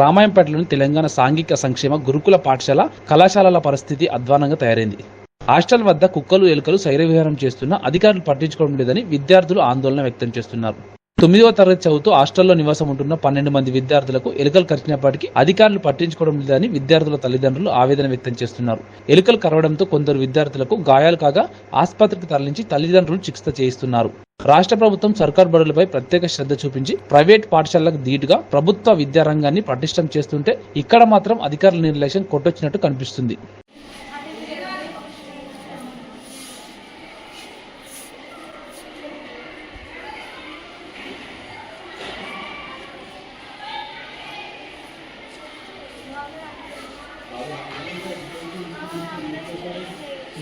రామాయంపేటలోని తెలంగాణ సాంఘిక సంక్షేమ గురుకుల పాఠశాల కళాశాలల పరిస్థితి అధ్వానంగా తయారైంది. హాస్టల్ వద్ద కుక్కలు ఎలుకలు శైరవిహారం చేస్తున్నా అధికారులు పట్టించుకోవడం లేదని విద్యార్థులు ఆందోళన వ్యక్తం చేస్తున్నారు. తొమ్మిదవ తరగతి చదువుతూ హాస్టల్లో నివాసం ఉంటున్న పన్నెండు మంది విద్యార్థులకు ఎలుకలు కరిచినప్పటికీ అధికారులు పట్టించుకోవడం లేదని విద్యార్థుల తల్లిదండ్రులు ఆవేదన వ్యక్తం చేస్తున్నారు. ఎలుకలు కరవడంతో కొందరు విద్యార్థులకు గాయాలు కాగా ఆసుపత్రికి తరలించి తల్లిదండ్రులు చికిత్స చేయిస్తున్నారు. రాష్ట్ర ప్రభుత్వం సర్కార్ బడులపై ప్రత్యేక శ్రద్ధ చూపించి ప్రైవేట్ పాఠశాలలకు ధీటుగా ప్రభుత్వ విద్యారంగాన్ని పటిష్టం చేస్తుంటే ఇక్కడ మాత్రం అధికారుల నిర్లక్ష్యం కొట్టొచ్చినట్టు కనిపిస్తుంది.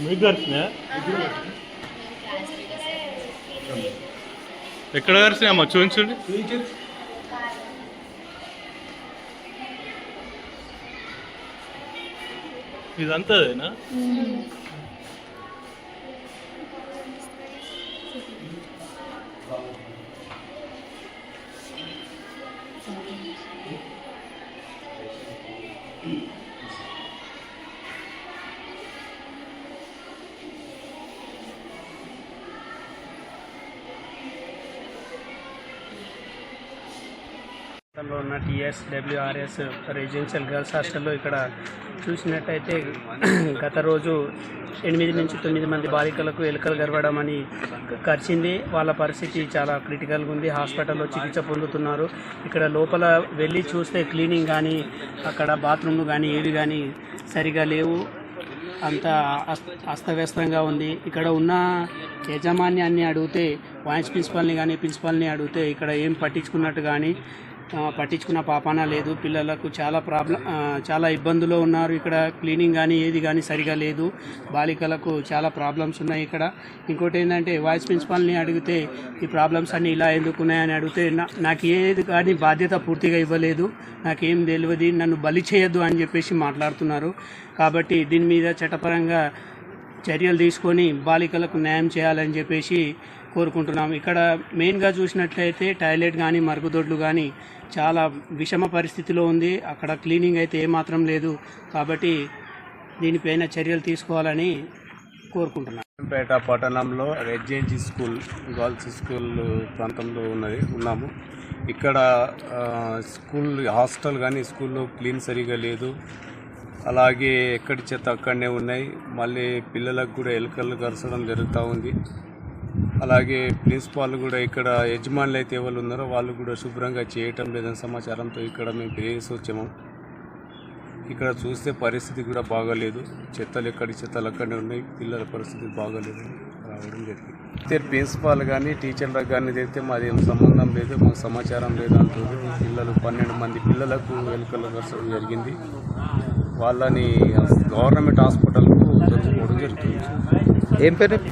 మీకు కరిచినా ఎక్కడ దర్శనం అమ్మా చూపించండి. ఇదంతా అదేనా? హాస్టల్లో ఉన్న టిఎస్ డబ్ల్యూఆర్ఎస్ రెసిడెన్షియల్ గర్ల్స్ హాస్టల్లో ఇక్కడ చూసినట్టయితే గత రోజు ఎనిమిది నుంచి తొమ్మిది మంది బాలికలకు ఎలుకలు గర్వడం అని కరిచింది. వాళ్ళ పరిస్థితి చాలా క్రిటికల్గా ఉంది. హాస్పిటల్లో చికిత్స పొందుతున్నారు. ఇక్కడ లోపల వెళ్ళి చూస్తే క్లీనింగ్ కానీ అక్కడ బాత్రూమ్లు కానీ ఏవి కానీ సరిగా లేవు. అంత అస్తవ్యస్తంగా ఉంది. ఇక్కడ ఉన్న యజమాన్యాన్ని అడిగితే వైస్ ప్రిన్సిపాల్ని కానీ ప్రిన్సిపాల్ని అడిగితే ఇక్కడ ఏం పట్టించుకున్నట్టు కానీ పట్టించుకున్న పాపాన లేదు పిల్లలకు చాలా ప్రాబ్లం చాలా ఇబ్బందులు ఉన్నారు. ఇక్కడ క్లీనింగ్ కానీ ఏది కానీ సరిగా లేదు. బాలికలకు చాలా ప్రాబ్లమ్స్ ఉన్నాయి ఇక్కడ. ఇంకోటి ఏంటంటే వాయిస్ ప్రిన్సిపాల్ని అడిగితే ఈ ప్రాబ్లమ్స్ అన్నీ ఇలా ఎందుకు ఉన్నాయని అడిగితే నా- నాకు ఏది కానీ బాధ్యత పూర్తిగా ఇవ్వలేదు. నాకేం తెలియదు నన్ను బలి చేయొద్దు అని చెప్పేసి మాట్లాడుతున్నారు. కాబట్టి దీని మీద చట్టపరంగా చర్యలు తీసుకొని బాలికలకు న్యాయం చేయాలని చెప్పేసి కోరుకుంటున్నాం ఇక్కడ మెయిన్గా చూసినట్లయితే టాయిలెట్ కానీ మరుగుదొడ్లు కానీ చాలా విషమ పరిస్థితిలో ఉంది. అక్కడ క్లీనింగ్ అయితే ఏమాత్రం లేదు. కాబట్టి దీనిపైన చర్యలు తీసుకోవాలని కోరుకుంటున్నాం. పేట పట్టణంలో రెడ్జెన్సీ స్కూల్ గర్ల్స్ స్కూల్ ప్రాంతంలో ఉన్నది ఉన్నాము. ఇక్కడ స్కూల్ హాస్టల్ కానీ స్కూల్లో క్లీన్ సరిగా లేదు. అలాగే ఎక్కడి చెత్త అక్కడనే ఉన్నాయి. మళ్ళీ పిల్లలకు కూడా ఎలుకలు కరచడం జరుగుతూ ఉంది. అలాగే ప్రిన్సిపాల్ కూడా ఇక్కడ యజమానులు అయితే ఎవరు ఉన్నారో వాళ్ళు కూడా శుభ్రంగా చేయటం లేదని సమాచారంతో ఇక్కడ మేము ఫిర్యాదు వచ్చాము. ఇక్కడ చూస్తే పరిస్థితి కూడా బాగాలేదు. చెత్తలు ఎక్కడి చెత్తలు అక్కడనే ఉన్నాయి. పిల్లల పరిస్థితి బాగాలేదు. రావడం జరిగింది. అయితే ప్రిన్సిపాల్ కానీ టీచర్లకు కానీ అయితే మాది ఏం సంబంధం లేదు మాకు సమాచారం లేదు అంటుంది. పిల్లలు పన్నెండు మంది పిల్లలకు ఎలుకలు కరచడం జరిగింది. వాళ్ళని గవర్నమెంట్ హాస్పిటల్కు దొరుకుకోవడం జరుగుతుంది. ఏం పేరు?